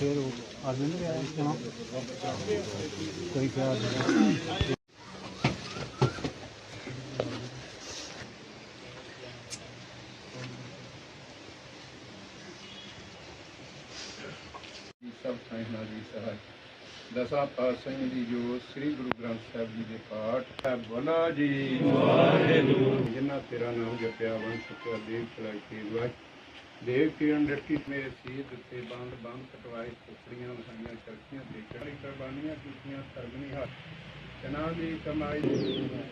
ਫਿਰ ਉਹ ਆਦਮੀ ਨੇ ਆਇਆ ਸੁਣਾ ਕੋਈ ਕਿਹਾ ਜੀ ਸਭ ਥਾਂ ਨਾਲ ਜੀ ਸਹਾਇ ਦਸਾਂ ਦੀ ਜੋ ਸ੍ਰੀ ਗੁਰੂ ਗ੍ਰੰਥ ਸਾਹਿਬ ਜੀ ਦੇ ਪਾਠ। ਹੈ ਬੋਲਾ ਜੀ। ਵਾਹਿਗੁਰੂ। ਜਿਨ੍ਹਾਂ ਤੇਰਾ ਨਾਮ ਜਪਿਆ ਵੰਨ ਸੁਖਿਆ ਦੇਵ ਚਲਾਈ ਕੇ ਵਾਹਿ। ਦੇਵ ਕਿਰਨ ਰੱਖੀ ਮੇਰੇ ਸੀਤ ਉੱਤੇ ਬੰਦ ਬੰਦ, ਕਟਵਾਏ ਸੁਖੜੀਆਂ ਵਸਾਈਆਂ ਚਰਖੀਆਂ ਤੇ ਚੜ੍ਹੀ ਕੁਰਬਾਨੀਆਂ ਕੀਤੀਆਂ ਸਰਗਨੀ ਹੱਥ ਚਨਾ ਦੀ ਕਮਾਈ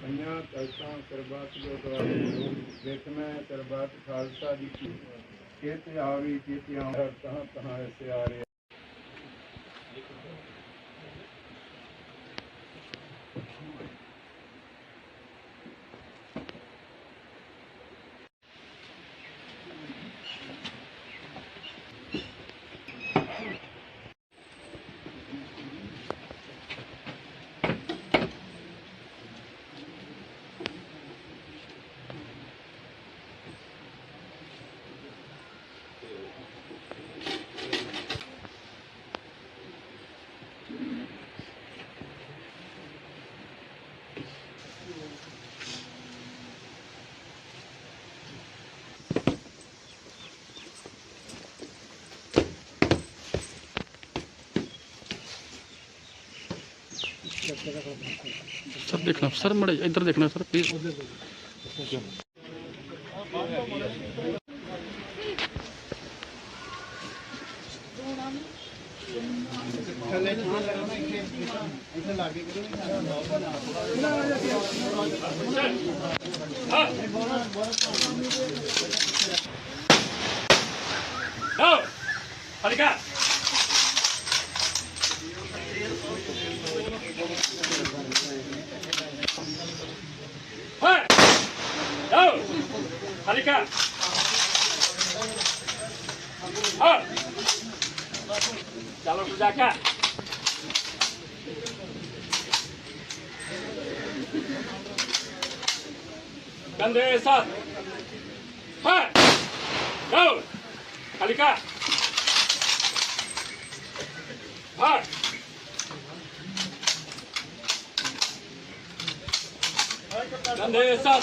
ਪੰਜਾਂ ਕਲਸਾਂ ਕਰਬਾਤ ਜੋ ਦਵਾਈ ਵੇਖ ਮੈਂ ਕਰਬਾਤ ਖਾਲਸਾ ਜੀ ਕੀ ਚੇਤ ਆਵੀ ਚੇਤ ਆਵੀ ਤਹਾਂ ਤਹਾਂ ਐਸੇ ਆ सर देखना। सर मड़े इधर देखना sir please Harika. Oh. Calon penjaga. Kandai Esat. Ha. Go. Harika. Ha. Kandai Esat.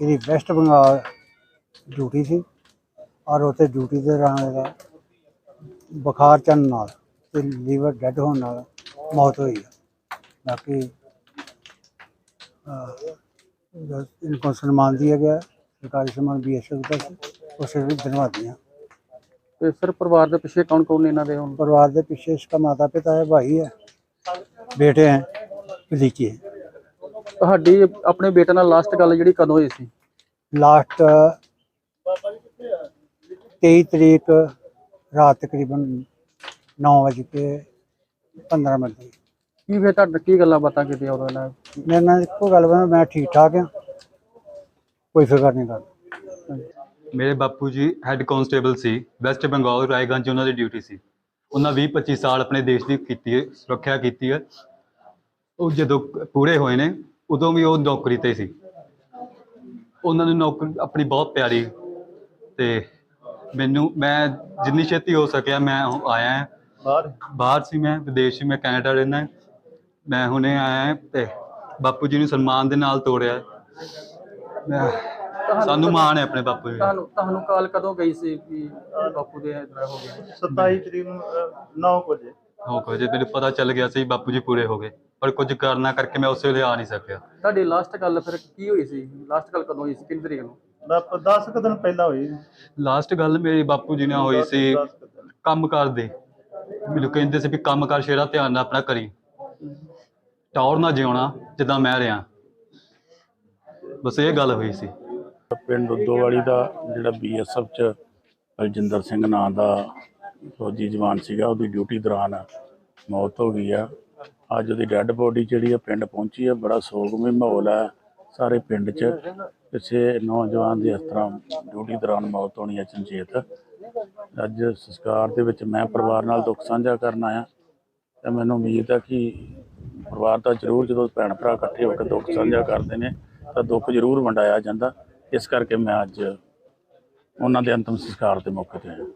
ਇਹਦੀ ਵੈਸਟ ਬੰਗਾਲ ਡਿਊਟੀ ਸੀ ਔਰ ਉੱਥੇ ਡਿਊਟੀ ਦੇ ਦੌਰਾਨ ਇਹਦਾ ਬੁਖਾਰ ਚੜਨ ਨਾਲ ਤੇ ਲੀਵਰ ਡੈੱਡ ਹੋਣ ਨਾਲ ਮੌਤ ਹੋਈ ਬਾਕੀ ਇਹਨਾਂ ਨੂੰ ਸਨਮਾਨ ਦਿਆ ਗਿਆ ਸਰਕਾਰੀ ਸਨਮਾਨ ਬੀਐਸਐਫ ਦਾ ਉਸੇ ਵੀ ਧੰਨਵਾਦੀਆਂ ਤੇ ਸਰ ਪਰਿਵਾਰ ਦੇ ਪਿੱਛੇ ਕੌਣ ਕੌਣ ਇਹਨਾਂ ਦੇ ਹੁਣ? ਪਰਿਵਾਰ ਦੇ ਪਿੱਛੇ ਇਸਕਾ ਮਾਤਾ ਪਿਤਾ ਹੈ ਭਾਈ ਹੈ ਬੇਟੇ ਹੈ ਭਤੀਜੇ ਹੈ। ਤੁਹਾਡੀ ਆਪਣੇ ਬੇਟੇ ਨਾਲ ਲਾਸਟ ਗੱਲ ਜਿਹੜੀ ਕਦੋਂ ਹੋਈ ਸੀ? ਲਾਸਟ 23 ਤਰੀਕ ਰਾਤ ਤਕਰੀਬਨ 9 ਵਜੇ ਤੇ 15 ਮਿੰਟ ਕੀ ਫਿਰ ਤੁਹਾਡਾ ਕੀ ਗੱਲਾਂ ਬਾਤਾਂ ਕੀਤੀਆਂ ਉਹਨਾਂ ਨਾਲ? ਮੇਰੇ ਨਾਲ ਇੱਕੋ ਗੱਲ ਬਣਾ ਮੈਂ ਠੀਕ ਠਾਕ ਆ। ਕੋਈ ਫਿਕਰ ਨਹੀਂ ਕਰ ਮੇਰੇ ਬਾਪੂ ਜੀ ਹੈੱਡ ਕਾਂਸਟੇਬਲ ਸੀ ਵੈਸਟ ਬੰਗਾਲ ਰਾਏਗੰਜ ਉਹਨਾਂ ਦੀ ਡਿਊਟੀ ਸੀ। ਉਹਨਾਂ 20 25 ਸਾਲ ਆਪਣੇ ਦੇਸ਼ ਦੀ ਕੀਤੀ ਹੈ ਸੁਰੱਖਿਆ ਕੀਤੀ ਹੈ। ਉਹ ਜਦੋਂ ਪੂਰੇ ਹੋਏ ਨੇ ਉਦੋਂ ਵੀ ਉਹ ਨੌਕਰੀ ਤੇ ਸੀ। ਉਹਨਾਂ ਨੂੰ ਨੌਕਰੀ ਆਪਣੀ ਬਹੁਤ ਪਿਆਰੀ। ਤੇ ਮੈਨੂੰ ਮੈਂ ਜਿੰਨੀ ਛੇਤੀ ਹੋ ਸਕਿਆ ਮੈਂ ਆਇਆ ਹਾਂ। ਬਾਹਰ? ਬਾਹਰ ਸੀ ਮੈਂ ਵਿਦੇਸ਼ ਸੀ ਮੈਂ ਕੈਨੇਡਾ ਰਹਿੰਦਾ ਮੈਂ ਹੁਣੇ ਆਇਆ ਹਾਂ ਤੇ ਬਾਪੂ ਜੀ ਨੂੰ ਸਨਮਾਨ ਦੇ ਨਾਲ ਤੋੜਿਆ। ਮੈਂ ਸਾਨੂੰ ਮਾਣ ਹੈ ਆਪਣੇ ਬਾਪੂ ਜੀ। ਤੁਹਾਨੂੰ ਤੁਹਾਨੂੰ ਕਾਲ ਕਦੋਂ ਗਈ ਸੀ ਕਿ ਬਾਪੂ ਦੇ ਇਦਾਂ ਹੋ ਗਿਆ 27 ਤਰੀਕ ਨੂੰ 9 ਵਜੇ। ਹੋ ਗਿਆ ਜੇ ਮੈਨੂੰ ਪਤਾ ਚੱਲ ਗਿਆ ਸੀ ਬਾਪੂ ਜੀ ਪੂਰੇ ਹੋ ਗਏ। ਪਰ ਕੁਝ ਕਾਰਨਾਂ ਕਰਕੇ ਮੈਂ ਉਸੇ ਵੇਲੇ ਆ ਨਹੀਂ ਸਕਿਆ। ਤੁਹਾਡੀ ਲਾਸਟ ਗੱਲ ਫਿਰ ਕੀ ਹੋਈ ਸੀ? ਲਾਸਟ ਗੱਲ ਕਦੋਂ ਹੋਈ ਸੀ? ਕਿੰਨੀ ਤਰੀਕ ਨੂੰ? 10 ਕੁ ਦਿਨ ਪਹਿਲਾਂ ਹੋਈ। ਲਾਸਟ ਗੱਲ ਮੇਰੀ ਬਾਪੂ ਜੀ ਨਾਲ ਹੋਈ ਸੀ। ਕੰਮ ਕਰਦੇ ਮੈਨੂੰ ਕਹਿੰਦੇ ਸੀ ਵੀ ਕੰਮ ਕਰ ਸ਼ੇਰਾ ਧਿਆਨ ਨਾਲ ਆਪਣਾ ਕਰੀ। ਟੌਰ ਨਾ ਜਿਉਣਾ ਜਿੱਦਾਂ ਮੈਂ ਰਿਆਂ ਬਸ ਇਹ ਗੱਲ ਹੋਈ ਸੀ। ਪਿੰਡ ਉਦੋਵਾਲੀ ਦਾ ਜਿਹੜਾ ਬੀਐਸਐਫ ਚ ਬਲਜਿੰਦਰ ਸਿੰਘ ਨਾਂ ਦਾ ਫੌਜੀ ਜਵਾਨ ਸੀਗਾ ਉਹਦੀ ਡਿਊਟੀ ਦੌਰਾਨ ਮੌਤ ਹੋ ਗਈ ਆ। ਅੱਜ ਉਹਦੀ ਡੈੱਡ ਬੋਡੀ ਜਿਹੜੀ ਆ ਪਿੰਡ ਪਹੁੰਚੀ ਆ, ਬੜਾ ਸੋਗਮਈ ਮਾਹੌਲ ਆ ਸਾਰੇ ਪਿੰਡ 'ਚ। ਕਿਸੇ ਨੌਜਵਾਨ ਦੀ ਇਸ ਤਰ੍ਹਾਂ ਡਿਊਟੀ ਦੌਰਾਨ ਮੌਤ ਹੋਣੀ ਹੈ ਚੰਚੇਤ। ਅੱਜ ਸੰਸਕਾਰ ਦੇ ਵਿੱਚ ਮੈਂ ਪਰਿਵਾਰ ਨਾਲ ਦੁੱਖ ਸਾਂਝਾ ਕਰਨ ਆਇਆ ਤੇ ਮੈਨੂੰ ਉਮੀਦ ਆ ਕਿ ਪਰਿਵਾਰ ਦਾ ਜ਼ਰੂਰ ਜਦੋਂ ਭੈਣ ਭਰਾ ਇਕੱਠੇ ਹੋ ਕੇ ਦੁੱਖ ਸਾਂਝਾ ਕਰਦੇ ਨੇ, ਤਾਂ ਦੁੱਖ ਜ਼ਰੂਰ ਵੰਡਾਇਆ ਜਾਂਦਾ। ਇਸ ਕਰਕੇ ਮੈਂ ਅੱਜ ਉਹਨਾਂ ਦੇ ਅੰਤਮ ਸੰਸਕਾਰ ਦੇ ਮੌਕੇ ਤੇ ਆਇਆ।